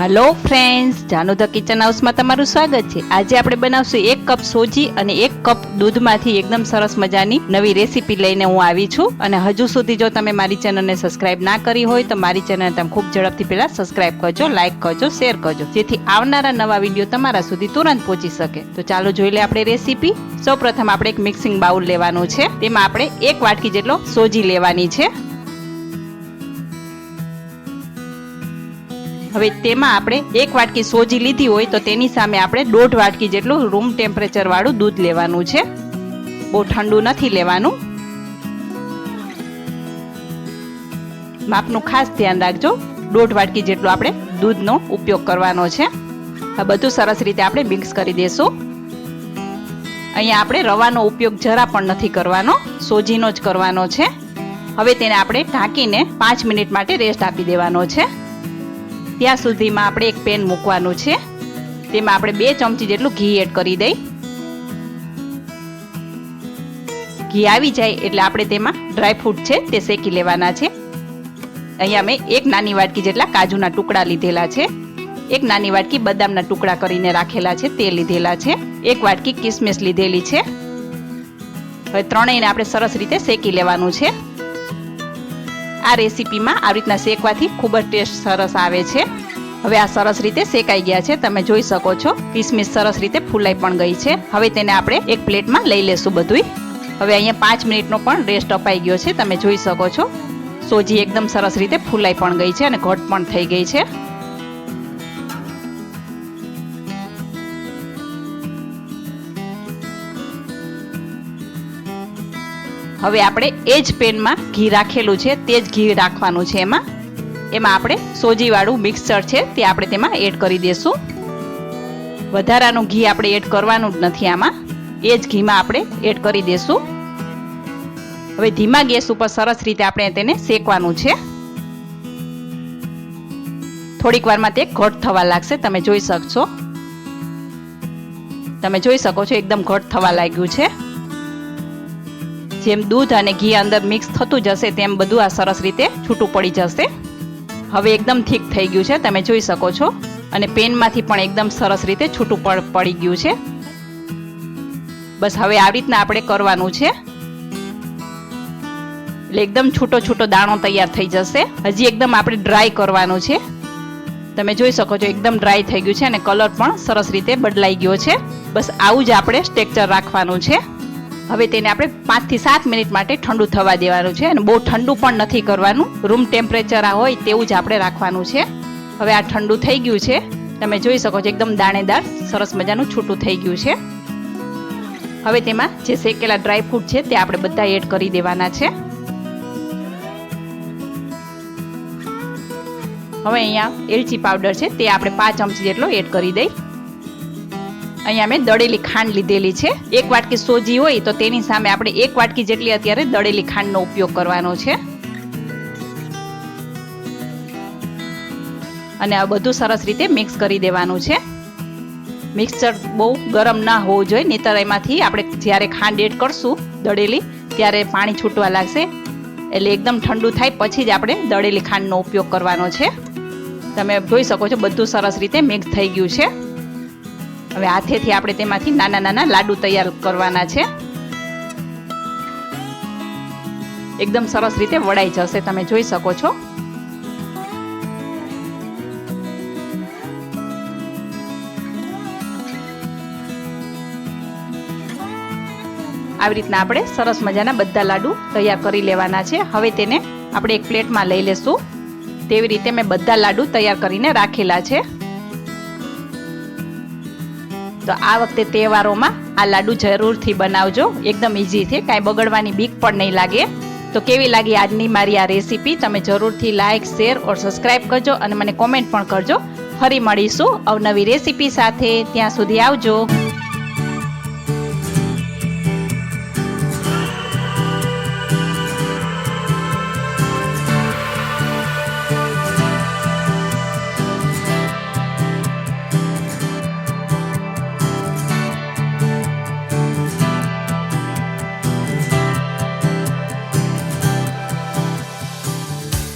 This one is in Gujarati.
Hello friends Janu the kitchen હાઉસમાં તમારું સ્વાગત છે. આજે આપણે બનાવશું એક કપ સોજી અને એક કપ દૂધમાંથી એકદમ સરસ મજાની નવી રેસીપી લઈને હું આવી છું. અને હજુ સુધી જો તમે મારી ચેનલને સબસ્ક્રાઇબ ના કરી હોય, તો મારી ચેનલને તમે ખૂબ ઝડપથી પહેલા સબસ્ક્રાઇબ કરજો લાઇક કરજો શેર કરજો, જેથી આવનારા નવા વીડિયો તમારા સુધી તુરંત પહોંચી શકે. તો ચાલો જોઈ લે આપણે રેસીપી સૌપ્રથમ આપણે એક મિક્સિંગ બાઉલ લેવાનું છે. તેમાં આપણે એક વાટકી જેટલો સોજી લેવાની છે. હવે તેમાં આપણે એક વાટકી સોજી લીધી હોય તો તેની સામે આપણે દોઢ વાટકી જેટલું રૂમ ટેમ્પરેચર વાળું દૂધ લેવાનું છે. બહુ ઠંડુ નથી લેવાનું. માપનું ખાસ ધ્યાન રાખજો. દોઢ વાટકી જેટલું આપણે દૂધનો ઉપયોગ કરવાનો છે. આ બધું સરસ રીતે આપણે મિક્સ કરી દેશું. અહીંયા આપણે રવાનો ઉપયોગ જરા પણ નથી કરવાનો. સોજીનો જ કરવાનો છે. હવે તેને આપણે ઢાંકીને પાંચ મિનિટ માટે રેસ્ટ આપી દેવાનો છે. ત્યાં સુધીમાં આપણે એક પેન મૂકવાનું છે. તેમાં આપણે બે ચમચી જેટલું ઘી એડ કરી દઈ. ઘી આવી જાય એટલે આપણે તેમાં ડ્રાયફ્રૂટ છે તે શેકી લેવાના છે. અહીંયા મેં એક નાની વાટકી જેટલા કાજુના ટુકડા લીધેલા છે. એક નાની વાટકી બદામના ટુકડા કરીને રાખેલા છે, તે લીધેલા છે. એક વાટકી કિસમિસ લીધેલી છે. હવે ત્રણેયને આપણે સરસ રીતે શેકી લેવાનું છે. આ રેસીપીમાં આવી રીતના શેકવાથી ખૂબ જ ટેસ્ટ સરસ આવે છે. હવે આ સરસ રીતે શેકાઈ ગયા છે. તમે જોઈ શકો છો, કિસમિસ સરસ રીતે ફૂલાઈ પણ ગઈ છે. હવે તેને આપણે એક પ્લેટમાં લઈ લેશું બધુંય. હવે અહીંયા પાંચ મિનિટનો પણ રેસ્ટ અપાઈ ગયો છે. તમે જોઈ શકો છો, સોજી એકદમ સરસ રીતે ફૂલાઈ પણ ગઈ છે અને ઘટ પણ થઈ ગઈ છે. હવે આપણે એ જ પેનમાં ઘી રાખેલું છે, તે જ ઘી રાખવાનું છે એમાં. એમાં આપણે સોજીવાળું મિક્સર છે, તે આપણે તેમાં એડ કરી દઈશું વધારાનું ઘી આપણે એડ કરવાનું જ નથી આમાં. એ જ ઘીમાં આપણે એડ કરી દઈશું હવે ધીમા ગેસ ઉપર સરસ રીતે આપણે તેને શેકવાનું છે. થોડીક વારમાં તે ઘટ થવા લાગશે, તમે જોઈ શકશો. તમે જોઈ શકો છો, એકદમ ઘટ થવા લાગ્યું છે. જેમ દૂધ અને ઘી અંદર મિક્સ થતું જશે તેમ બધું આ સરસ રીતે છૂટું પડી જશે. હવે એકદમ ઠીક થઈ ગયું છે, તમે જોઈ શકો છો. અને પેનમાંથી પણ એકદમ સરસ રીતે છૂટું પડી ગયું છે. બસ હવે આવી રીતના આપણે કરવાનું છે. એટલે એકદમ છૂટો છૂટો દાણો તૈયાર થઈ જશે. હજી એકદમ આપણે ડ્રાય કરવાનું છે. તમે જોઈ શકો છો, એકદમ ડ્રાય થઈ ગયું છે અને કલર પણ સરસ રીતે બદલાઈ ગયો છે. બસ આવું જ આપણે સ્ટેક્ચર રાખવાનું છે. હવે તેને આપણે પાંચથી સાત મિનિટ માટે ઠંડુ થવા દેવાનું છે અને બહુ ઠંડુ પણ નથી કરવાનું. રૂમ ટેમ્પરેચર આ હોય તેવું જ આપણે રાખવાનું છે. હવે આ ઠંડુ થઈ ગયું છે. તમે જોઈ શકો છો એકદમ દાણેદાર, સરસ મજાનું છૂટું થઈ ગયું છે. હવે તેમાં જે શેકેલા ડ્રાયફ્રૂટ છે તે આપણે બધા એડ કરી દેવાના છે. હવે અહીંયા એલચી પાવડર છે તે આપણે પાંચ ચમચી જેટલો એડ કરી દઈ. અહીંયા મેં દળેલી ખાંડ લીધેલી છે. એક વાટકી સોજી હોય તો તેની સામે આપણે એક વાટકી જેટલી અત્યારે દળેલી ખાંડનો ઉપયોગ કરવાનો છે. અને આ બધું સરસ રીતે મિક્સ કરી દેવાનું છે. મિક્સર બહુ ગરમ ના હોવું જોઈએ, નહીતર એમાંથી આપણે જ્યારે ખાંડ એડ કરશું દળેલી, ત્યારે પાણી છૂટવા લાગશે. એટલે એકદમ ઠંડુ થાય પછી જ આપણે દળેલી ખાંડનો ઉપયોગ કરવાનો છે. તમે જોઈ શકો છો, બધું સરસ રીતે મિક્સ થઈ ગયું છે. હવે હાથેથી આપણે તેમાંથી નાના નાના લાડુ તૈયાર કરવાના છે. એકદમ સરસ રીતે વળાઈ જશે, તમે જોઈ શકો છો. આવી રીતના આપણે સરસ મજાના બધા લાડુ તૈયાર કરી લેવાના છે. હવે તેને આપણે એક પ્લેટમાં લઈ લેશું. તેવી રીતે મેં બધા લાડુ તૈયાર કરીને રાખેલા છે. તો આ વખતે તહેવારોમાં આ લાડુ જરૂરથી બનાવજો. એકદમ ઇઝી છે. કાંઈ બગડવાની બીક પણ નહીં લાગે. તો કેવી લાગી આજની મારી આ રેસીપી તમે જરૂરથી લાઇક શેર ઓર સબસ્ક્રાઈબ કરજો અને મને કોમેન્ટ પણ કરજો. ફરી મળીશું અવનવી રેસીપી સાથે. ત્યાં સુધી આવજો.